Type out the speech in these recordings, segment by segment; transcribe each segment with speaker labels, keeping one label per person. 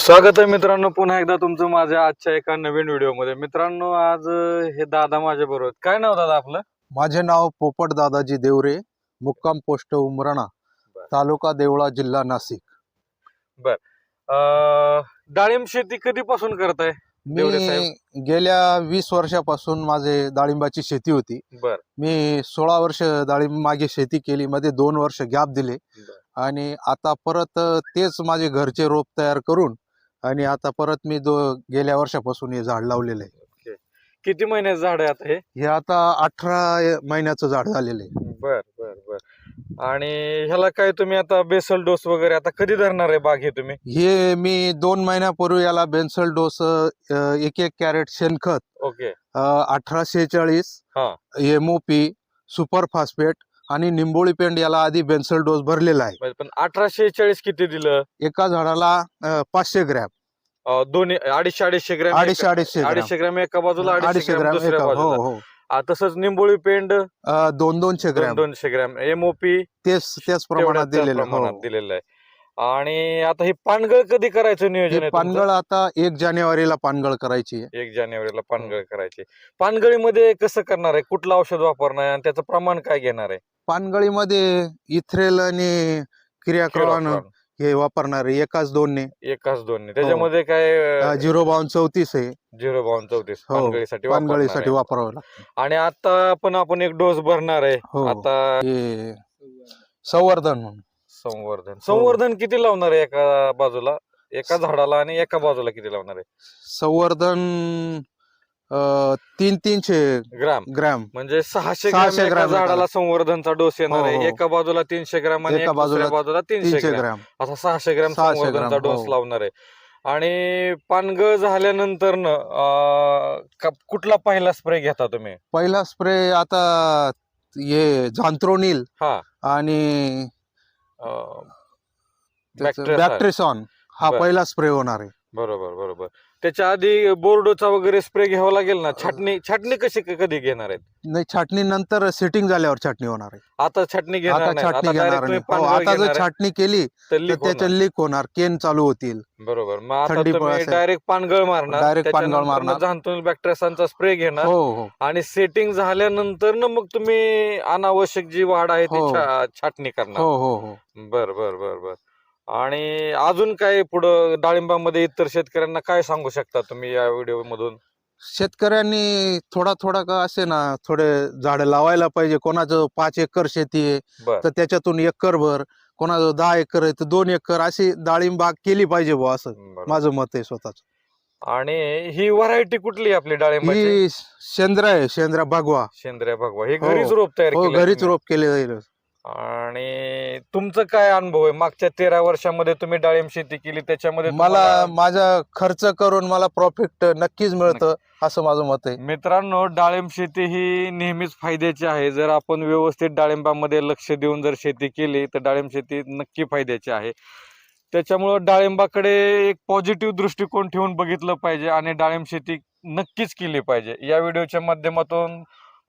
Speaker 1: स्वागत आहे मित्रांनो पुन्हा एकदा तुमचं माझ्या आजच्या एका नवीन व्हिडिओमध्ये. मित्रांनो आज हे दादा माझ्या बरोबर. काय नाव दादा आपलं?
Speaker 2: माझे नाव पोपट दादाजी देवरे मुक्काम पोस्ट उमराणा
Speaker 1: बर.
Speaker 2: तालुका देवळा जिल्हा नाशिक.
Speaker 1: अं, डाळिंब शेती कधीपासून करताय? देवरे
Speaker 2: मी गेल्या वीस वर्षापासून माझे डाळिंबाची शेती होती.
Speaker 1: बर.
Speaker 2: मी सोळा वर्ष डाळिंब मागे शेती केली मध्ये दोन वर्ष गॅप दिले. आणि आता परत तेच माझे घरचे रोप तयार करून आणि आता परत मी दो गेल्या वर्षापासून हे झाड लावलेलं आहे.
Speaker 1: किती महिन्याचं झाड आहे आता हे?
Speaker 2: हे आता अठरा महिन्याचं झाड झालेलं आहे.
Speaker 1: बर बर बर. आणि ह्याला काय तुम्ही आता बेसल डोस वगैरे आता कधी धरणार आहे बाग हे तुम्ही?
Speaker 2: हे मी दोन महिन्यापूर्वी याला बेन्सल डोस अ, एक एक कॅरेट शेणखत
Speaker 1: ओके.
Speaker 2: अठरा शेहेचाळीस
Speaker 1: हा.
Speaker 2: एमओपी सुपर फॉस्फेट आणि निंबोळी पेंड याला आधी बेन्सल डोस भरलेला आहे.
Speaker 1: पण अठराशे चाळीस किती दिलं?
Speaker 2: एका झाडाला अ, पाचशे ग्रॅम.
Speaker 1: अं, दोन्ही अडीचशे अडीचशे ग्रॅम
Speaker 2: अडीचशे अडीचशे ग्रॅम.
Speaker 1: अडीचशे ग्रॅम एका बाजूला
Speaker 2: अडीचशे
Speaker 1: ग्रॅम
Speaker 2: ग्रॅम
Speaker 1: दुसऱ्या
Speaker 2: एका हो
Speaker 1: बाजूला.
Speaker 2: हो.
Speaker 1: आ, तसंच निंबोळी पेंड?
Speaker 2: दोन दोनशे
Speaker 1: दोन
Speaker 2: ग्रॅम.
Speaker 1: दोनशे ग्रॅम. एमओपी
Speaker 2: तेच त्याच प्रमाणात दिलेलं आहे.
Speaker 1: प्रमाणात
Speaker 2: हो.
Speaker 1: दिलेलं आहे. आणि आता ही पानगळ कधी करायचं नियोजन
Speaker 2: हे
Speaker 1: आहे
Speaker 2: पानगळ आता एक जानेवारीला पानगळ करायची आहे?
Speaker 1: एक जानेवारीला पानगळ करायची पानगळीमध्ये कसं करणार आहे? कुठलं औषध वापरणार आहे? आणि त्याचं प्रमाण काय घेणार आहे?
Speaker 2: पानगळीमध्ये इथ्रेल आणि क्रियाक्रॉन. हे वापरणार आहे एकाच दोनने.
Speaker 1: एकाच दोन त्याच्यामध्ये काय
Speaker 2: झिरो बावन चौतीस आहे.
Speaker 1: झिरो बावन चौतीस.
Speaker 2: हो,
Speaker 1: पानगळीसाठी
Speaker 2: पानगळीसाठी. वापरावं लागतं.
Speaker 1: आणि आता पण आपण एक डोस भरणार आहे.
Speaker 2: हो.
Speaker 1: आता
Speaker 2: हे संवर्धन म्हणून.
Speaker 1: संवर्धन.
Speaker 2: हो.
Speaker 1: संवर्धन किती लावणार आहे एका बाजूला? एका झाडाला आणि एका बाजूला किती लावणार आहे?
Speaker 2: संवर्धन अं, तीन तीनशे
Speaker 1: ग्राम.
Speaker 2: ग्रॅम.
Speaker 1: म्हणजे सहाशे ग्रॅम
Speaker 2: सहाशे
Speaker 1: एका
Speaker 2: ग्रॅम
Speaker 1: झाडाला. संवर्धनचा डोस येणार
Speaker 2: हो,
Speaker 1: आहे.
Speaker 2: हो.
Speaker 1: एका बाजूला तीनशे ग्रॅम आणि
Speaker 2: एका
Speaker 1: एका
Speaker 2: बाजूला
Speaker 1: बाजूला बाजूला तीनशे
Speaker 2: तीनशे
Speaker 1: ग्रॅम.
Speaker 2: ग्रॅम.
Speaker 1: असा सहाशे ग्रॅम
Speaker 2: सहाशे
Speaker 1: संवर्धनचा
Speaker 2: ग्रॅम,
Speaker 1: डोस
Speaker 2: हो.
Speaker 1: लावणार आहे. आणि पानगळ झाल्यानंतर न कुठला पहिला स्प्रे घेता तुम्ही?
Speaker 2: पहिला स्प्रे आता हे झांत्रोनील
Speaker 1: हा.
Speaker 2: आणि बॅक्ट्रिसॉन हा
Speaker 1: बरं.
Speaker 2: पहिला स्प्रे होणार आहे.
Speaker 1: बरोबर बरोबर. त्याच्या आधी बोर्डोचा वगैरे स्प्रे घ्यावा लागेल ना? छाटणी छाटणी कशी कधी घेणार आहेत?
Speaker 2: नाही छाटणी नंतर सेटिंग झाल्यावर छाटणी होणार आहे.
Speaker 1: आता छाटणी घेणार
Speaker 2: आता
Speaker 1: नाही.
Speaker 2: छाटणी
Speaker 1: आता
Speaker 2: घेणार नाही. हो,
Speaker 1: पानगळ
Speaker 2: आता
Speaker 1: घेणार
Speaker 2: जर
Speaker 1: आहे,
Speaker 2: छाटणी केली
Speaker 1: तर
Speaker 2: तर
Speaker 1: leak
Speaker 2: त्याच्या
Speaker 1: होणार.
Speaker 2: लीक होणार केन चालू होतील.
Speaker 1: बरोबर. मग आता
Speaker 2: थंडी
Speaker 1: तुम्ही
Speaker 2: असेल.
Speaker 1: डायरेक्ट पानगळ मारणार.
Speaker 2: Direct पानगळ
Speaker 1: त्याच्यानंतर
Speaker 2: मारणार.
Speaker 1: मग जाणतून बॅक्टेरियाचा स्प्रे घेणार.
Speaker 2: हो हो.
Speaker 1: आणि सेटिंग झाल्यानंतर ना मग तुम्ही अनावश्यक जी वाढ आहे ती
Speaker 2: हो.
Speaker 1: छा- छाटणी करणार.
Speaker 2: हो हो हो.
Speaker 1: बर बर बर बर. आणि अजून काय पुढं डाळिंबामध्ये इतर शेतकऱ्यांना काय सांगू शकता तुम्ही या व्हिडिओ मधून
Speaker 2: शेतकऱ्यांनी थोडा थोडा का असे ना थोडे झाडं लावायला पाहिजे. कोणाचं पाच एकर शेती आहे
Speaker 1: बर.
Speaker 2: तर त्याच्यातून एकर भर कोणाचं दहा एकर आहे तर दोन एकर अशी डाळिंब बाग केली पाहिजे बुवा असं. माझं मत आहे स्वतःच.
Speaker 1: आणि ही व्हरायटी कुठली आहे आपली डाळिंबाची?
Speaker 2: ही शेंद्रा आहे शेंद्रा भगवा.
Speaker 1: सेंद्रिय भगवा. हे
Speaker 2: हो.
Speaker 1: घरीच रोप तयार
Speaker 2: हो
Speaker 1: केलंय
Speaker 2: घरीच
Speaker 1: तुम्ही?
Speaker 2: रोप केले जाईल
Speaker 1: आणि तुमचं काय अनुभव आहे? मागच्या तेरा वर्षामध्ये तुम्ही डाळिंब शेती केली त्याच्यामध्ये
Speaker 2: मला
Speaker 1: तुम्हाला-
Speaker 2: माझा खर्च करून मला प्रॉफिट नक्कीच मिळतं असं माझं मत आहे.
Speaker 1: मित्रांनो डाळिंब शेती ही नेहमीच फायद्याची आहे. जर आपण व्यवस्थित डाळिंबामध्ये लक्ष देऊन जर शेती केली तर डाळिंब शेती नक्की फायद्याची आहे. त्याच्यामुळं डाळिंबाकडे एक पॉझिटिव्ह दृष्टिकोन ठेवून बघितलं पाहिजे आणि डाळिंब शेती नक्कीच केली पाहिजे. या व्हिडिओच्या माध्यमातून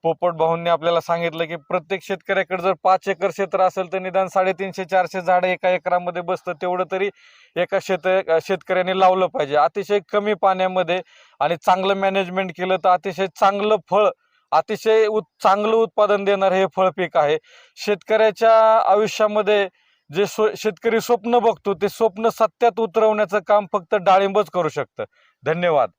Speaker 1: पोपट भाऊंनी आपल्याला सांगितलं की प्रत्येक शेतकऱ्याकडे जर पाच एकर क्षेत्र असेल तर निदान साडेतीनशे चारशे झाडं एका एकरामध्ये बसतं. तेवढं तरी एका शेत शेतकऱ्याने लावलं पाहिजे. अतिशय कमी पाण्यामध्ये आणि चांगलं मॅनेजमेंट केलं तर अतिशय चांगलं फळ अतिशय उत चांगलं उत्पादन देणारं हे फळ पीक आहे. शेतकऱ्याच्या आयुष्यामध्ये जे स्व शेतकरी स्वप्न बघतो ते स्वप्न सत्यात उतरवण्याचं काम फक्त डाळिंबच करू शकतं. धन्यवाद.